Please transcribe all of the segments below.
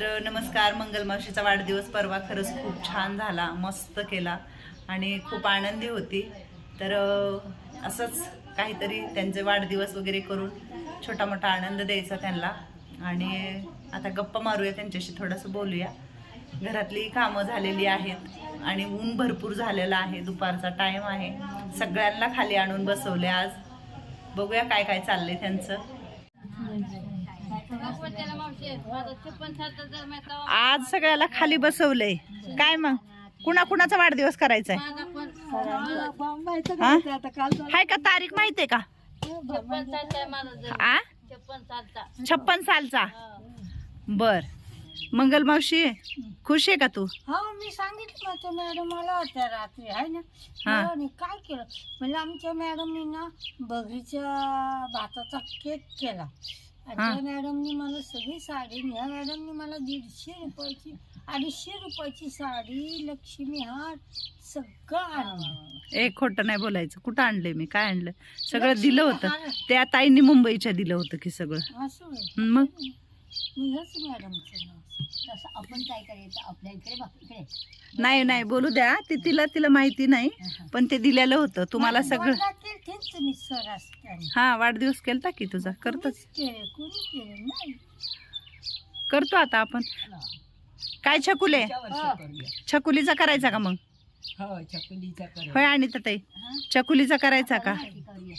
तर नमस्कार मंगल मावशीचा वाढदिवस परवा खरंच खूप छान झाला मस्त केला आणि खूप आनंदी होती. तर असंच काहीतरी त्यांचे वाढदिवस वगैरे करून छोटा मोठा आनंद द्यायचा त्यांना. आणि आता गप्पा मारूया त्यांच्याशी थोडंसं बोलूया. घरातली कामं झालेली आहेत आणि ऊन भरपूर झालेलं आहे दुपारचा टाईम आहे. सगळ्यांना खाली आणून बसवले आज. बघूया काय काय चाललंय त्यांचं. आज सगळ्याला खाली बसवलंय. काय मग? कुणा कुणाचा वाढदिवस करायचा आहे हा? का तारीख माहितीये का? आ? छप्पन सालचा. बर. मंगल मावशी खुश आहे का तू? हो मी सांगितलं होतं मॅडम मला होत्या रात्री आहे ना? हा. नाही काय केलं? म्हणजे आमच्या मॅडमनी ना बघीच्या भाताचा केक केला. आणि हा. त्या मॅडमनी मला सगळी साडी ह्या मॅडमनी मला दीडशे रुपयाची अडीचशे रुपयाची साडी लक्ष्मी हार सगळं आणलं. एक खोटं नाही बोलायचं. कुठं आणलंय मी? काय आणलं? सगळं लक्ष्मी दिलं होतं. हार. त्या ताईंनी मुंबईच्या दिलं होतं की सगळं. असं होय. मग? मी हेच मॅडमचं नाव तसं आपण काय करायचं? आपल्या इकडे बघ इकडे. नाही नाही बोलू द्या. ते तिला तिला माहिती नाही पण ते दिलेलं होतं. तुम्हाला सगळं वर्गातील तेच मी सर असताना. हा वाढदिवस केलता की तुझा? करतोच. कोणीच केले कोणी केले नाही. करतो आता आपण. काय छकुले? छकुलीचा करायचा का मग? होय आणि ताई छकुलीचा करायचा का? माहिती करूया.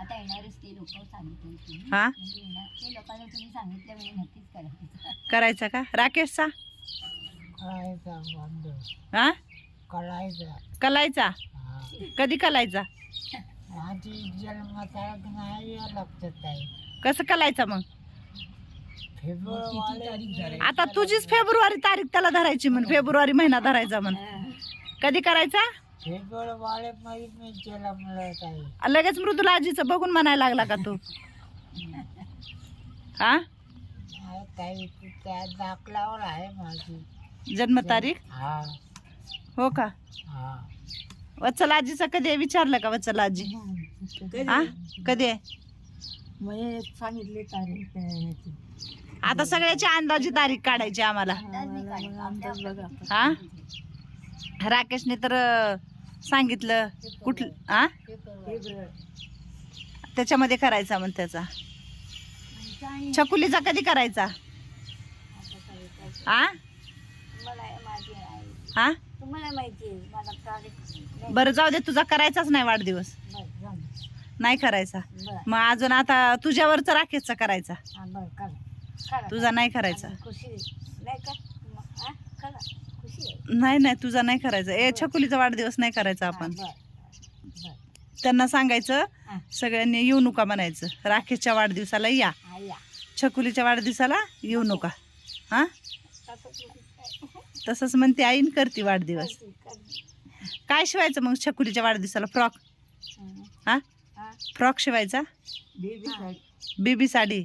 आता येणारच ते लोक सांगितले हा? म्हणजे येणार ते लोकांना तुम्ही सांगितलं म्हणजे नक्कीच करायचं. करायचा का? राकेशचा? करायचा बंद हा? करायचा कलायचा? कधी कलायचा? आधी जन्मतारीख नाही लक्षात आहे कसं कलायचा मग? फेब्रुवारी आता तुझीच फेब्रुवारी तारीख त्याला धरायची म्हण. फेब्रुवारी महिना धरायचा म्हण. कधी करायचा? मध्ये मी लगेच मृदुला आजीचं बघून म्हणायला लागला का तू? हा? त्या दाखलावर आहे माझी. जन्मतारीख हा. हो का? हा. वत्सल आजीचं कधी आहे? विचारलं का वत्सल आजी? हा? कधी आहे? म्हणजे सांगितले तारीख आता सगळ्याची अंदाजी तारीख काढायची आम्हाला. बघा हा? राकेशने तर अं, सांगितलं कुठलं हा त्याच्यामध्ये करायचा म्हण त्याचा. छकुलीचा कधी करायचा? हा हा बरं जाऊ दे तुझा करायचाच नाही वाढदिवस. नाही करायचा. मग अजून आता तुझ्यावरचा राकेशचा करायचा. तुझा नाही करायचा. खुशी नाही नाही तुझा नाही करायचा. ए छकुलीचा वाढदिवस नाही करायचा आपण. त्यांना सांगायचं. सगळ्यांनी येऊ नका म्हणायचं. राकेशच्या वाढदिवसाला या. छकुलीच्या वाढदिवसाला येऊ नका. हा? तसंच म्हणते. आईन करते वाढदिवस. काय शिवायचं मग छकुलीच्या वाढदिवसाला? फ्रॉक. हा. फ्रॉक शिवायचा? बेबी साडी.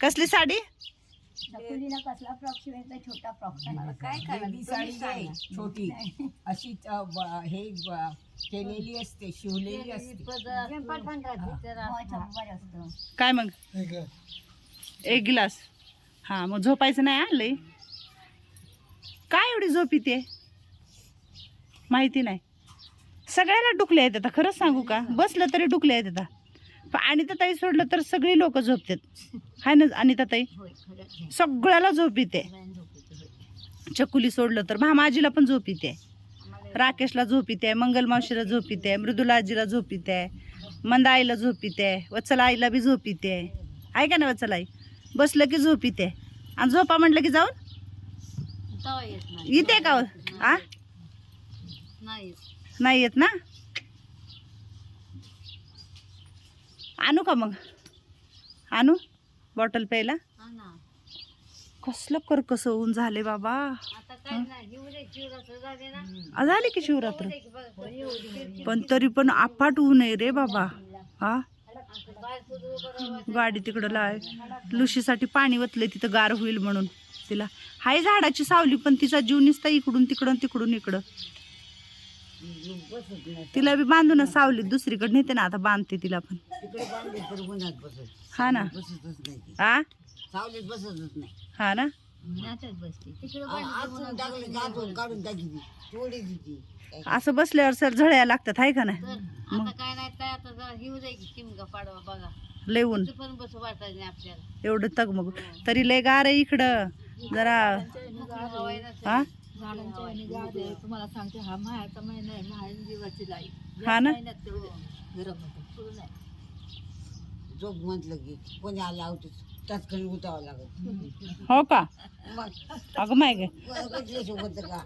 कसली साडी? चकुलीला कसला फ्रॉक शिवायचा? छोटा फ्रॉक मला काय बेबी साडी आहे छोटी. अशी अ, ब- हे ब- केलेली असते शिवलेली असते. असतं. काय मग? एक गिलास. हा मग झोपायचं नाही आणलंय काय एवढी झोप येते? माहिती नाही. सगळ्याला डुकले आहेत आता खरंच सांगू का? बसलं तरी डुकले आहेत आता. पण अनिता ताई सोडलं तर सगळी लोक झोपतात. हाय ना अनिता ताई. सगळ्याला झोप येते. चकुली सोडलं तर भामाजीला पण झोप येते. राकेशला झोप येते मंगल मावशीला झोप येते मृदुला आजीला झोप येते मंदा आईला झोप येते वत्सला आईला बी झोप येते. आहे का नाही वत्सला आई? बसलं की झोप येते. आणि झोपा म्हटलं की जाऊन? येत का हो? आ. नाही येत ना? आणू का मग? आणू? बॉटल प्यायला? हा ना. कसलं कर कसं ऊन झाले बाबा. झाले? ना. आ, झाले की शिवरात्र. पण तरी पण अफाट ऊन आहे रे बाबा. हा? गाडी तिकडं लाय. लुशीसाठी पाणी वतलंय तिथं गार होईल म्हणून. तिला. हाय झाडाची सावली पण तिचा जीव निसता इकडून तिकडून तिकडून इकडं. तिला बी बांधूनच सावलीत दुसरीकडे नेते ना आता बांधते तिला पण. हा ना. हा सावलीत बसतच नाही. हा ना. आतून टाकलं गाजून काढून टाकी थोडी दिली असं बसल्यावर सर झळ्या लागतात आहे का नाही? आता काय नाही तर आता जरा घेऊ जाय की शिमगा पाडवा बघा. लय ऊन. तिथं पण बसू वाटायचं नाही आपल्याला. एवढं तग मग तरी लय गार आहे इकडं. जरा हा तुम्हाला सांगते हा मायाचा महिना आहे माया जीवाची लाई हा ना? गरम होतं नाही झोप म्हटलं की कोणी आलं आवतीच तत्काळ उठावं लागत हो का? मग. अगं माय गे. कुठल्या सोबत का?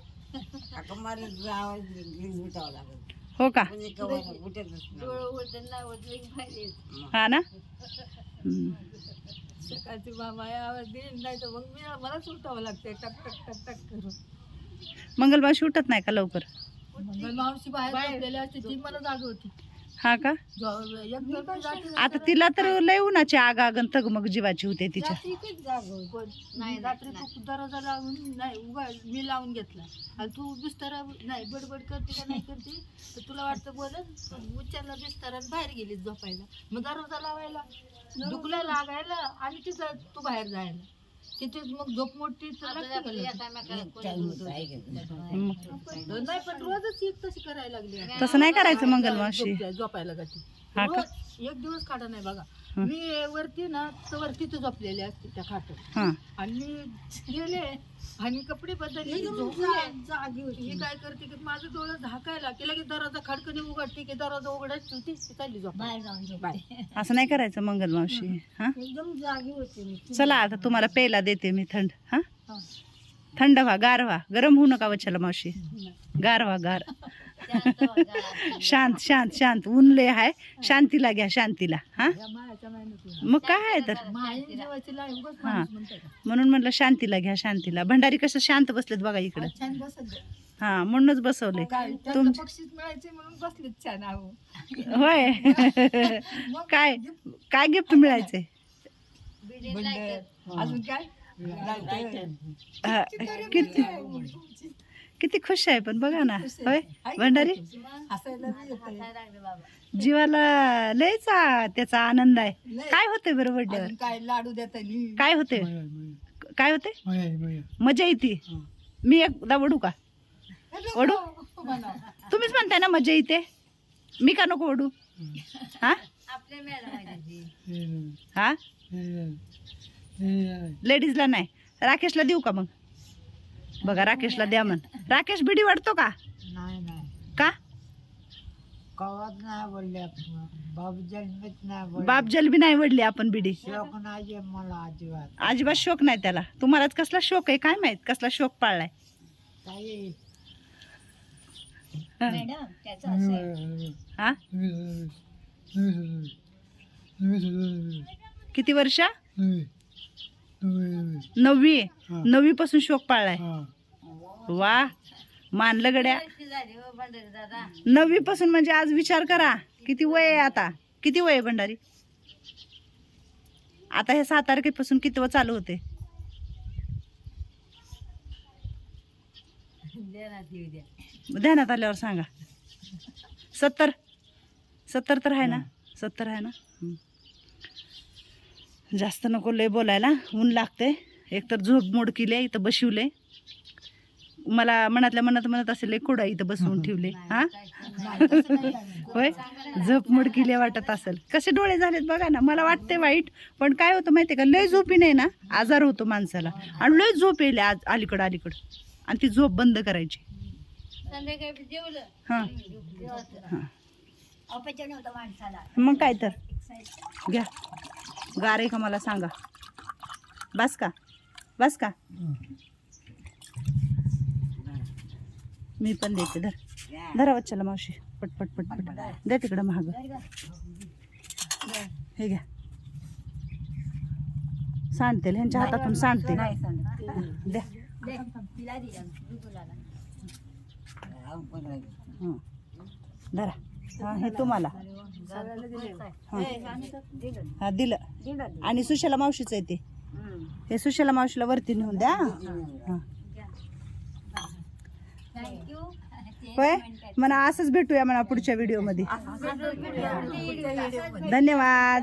मला आवाज उठावं लागत हो का? कोणी कवायला उठतच नाही. डोळं हा ना? हम्म. सकाळची मामा आवाज दिली नाही तर मग मी मलाच उठावं लागते टक टक टक टक करून. मंगलबाशी उठत नाही का लवकर? मावशी बाहेर झोपलेली असते ती मला जाग होती. हा का? जो- एक दिवस मी जाते आता तिला तर लय उन्हाची आग आगन तग मग जीवाची होते तिच्या. रात्रीचीच जाग होती. नाही रात्री तू दरवाजा लावून नाही उघड मी लावून घेतला. आणि तू बिस्तारा नाही बडबड करते का नाही करते तर तुला वाटतं बोलत उच्चारला बिस्तारा आणि बाहेर गेली झोपायला. मग दरवाजा लावायला दुखला लागायला आणि तिथं तू बाहेर जायला. तिथे मग झोप मोठी. नाही पण रोजच एक तशी करायला लागली तसं नाही करायचं झोपते- झोपायला जाते हा का? एक दिवस काढा नाही बघा. मी वरती ना तर वरती तर झोपलेले असते त्या खाटात हा. आणि मी गेले आणि कपडे बदलले झोपले. ही काय करते की माझं डोळं झाकायला की लगेच दरवाजा खडकने उघडते की दरवाजा उघडायच ठेवते ती चालली झोप बाहेर जाऊन झोपते. असं नाही करायचं मंगलमावशी हा? एकदम जागी होते मी. चला आता तुम्हाला प्यायला देते मी थंड. हा? हा. थंड व्हा गार व्हा. गरम होऊ नका वच्छला मावशी. गार व्हा गार. शांत शांत शांत ऊनले आहे शांतीला घ्या शांतीला. हा? मग काय आहे तर? हा. म्हणून म्हटलं शांतीला घ्या शांतीला. भंडारी कसं शांत बसलेत बघा इकडं. छान बसत हा म्हणूनच बसवले होय. काय काय गिफ्ट मिळायचे अजून काय? हा, किती किती खुश आहे पण बघा ना. होय? भंडारी. जीवाला लयच त्याचा आनंद आहे. काय होते बरं बर्थडेवर काय लाडू देता काय होते काय होते मजा येते. मी एकदा वडू का? वडू? तुम्हीच म्हणताय ना मजा येते. मी का नको वडू? हा हा. लेडीजला नाही. राकेशला देऊ का मग? बघा राकेशला द्या म्हण. राकेश बिडी वाटतो का? नाही नाही. का? कवाच नाही बोलले बाबू जन्मच नाही बोलले. बाप जलबी नाही वडली आपण बिडी. शोक नाही मला अजिबात. अजिबात शोक नाही त्याला. तुम्हालाच कसला शोक आहे? काय माहीत? कसला शोक पाळलाय? काही मॅडम त्याचं असं आहे. हा? किती वर्ष? नववी नववी पासून शोक पाळलाय. वा. मानलं गड्या. नववी पासून म्हणजे आज विचार करा. किती वय आहे आता? किती वय आहे भंडारी? आता हे सात तारखेपासून किती व चालू होते? ध्यानात आल्यावर सांगा. सत्तर. सत्तर तर आहे ना? सत्तर आहे ना? हं. जास्त नको लय बोलायला. ऊन लागते एकतर झोप मोडकीले इथं बशिवले मला मनातल्या मनात म्हणत असेल कुडा इथं बसवून ठेवले. हा? होय? झोप मोडकीले वाटत असेल. कसे डोळे झालेत बघा ना मला वाटते वाईट पण काय होतं माहितीये का लय झोपी नाही ना आजार होतो माणसाला. आणि लय झोप येईल आज अलीकडं अलीकडं. आणि ती झोप बंद करायची. संध्याकाळी जेवलं. हां. मग काय तर. घ्या. गार का मला सांगा. बस का? बस का? मी पण देते. धर. धरा वच्छला मावशी. पट पट पट पट. द्या तिकडं महाग. हे घ्या. सांडते ह्यांच्या हातातून सांडते. द्या. हं. धरा. हा हे तुम्हाला. हा. हा दिलं. आणि सुशला मावशीच आहे ते. हे सुशला मावशीला वरती नेऊन द्या. हा. होय म्हणा असंच भेटूया म्हणा पुढच्या व्हिडिओमध्ये धन्यवाद. धन्यवाद.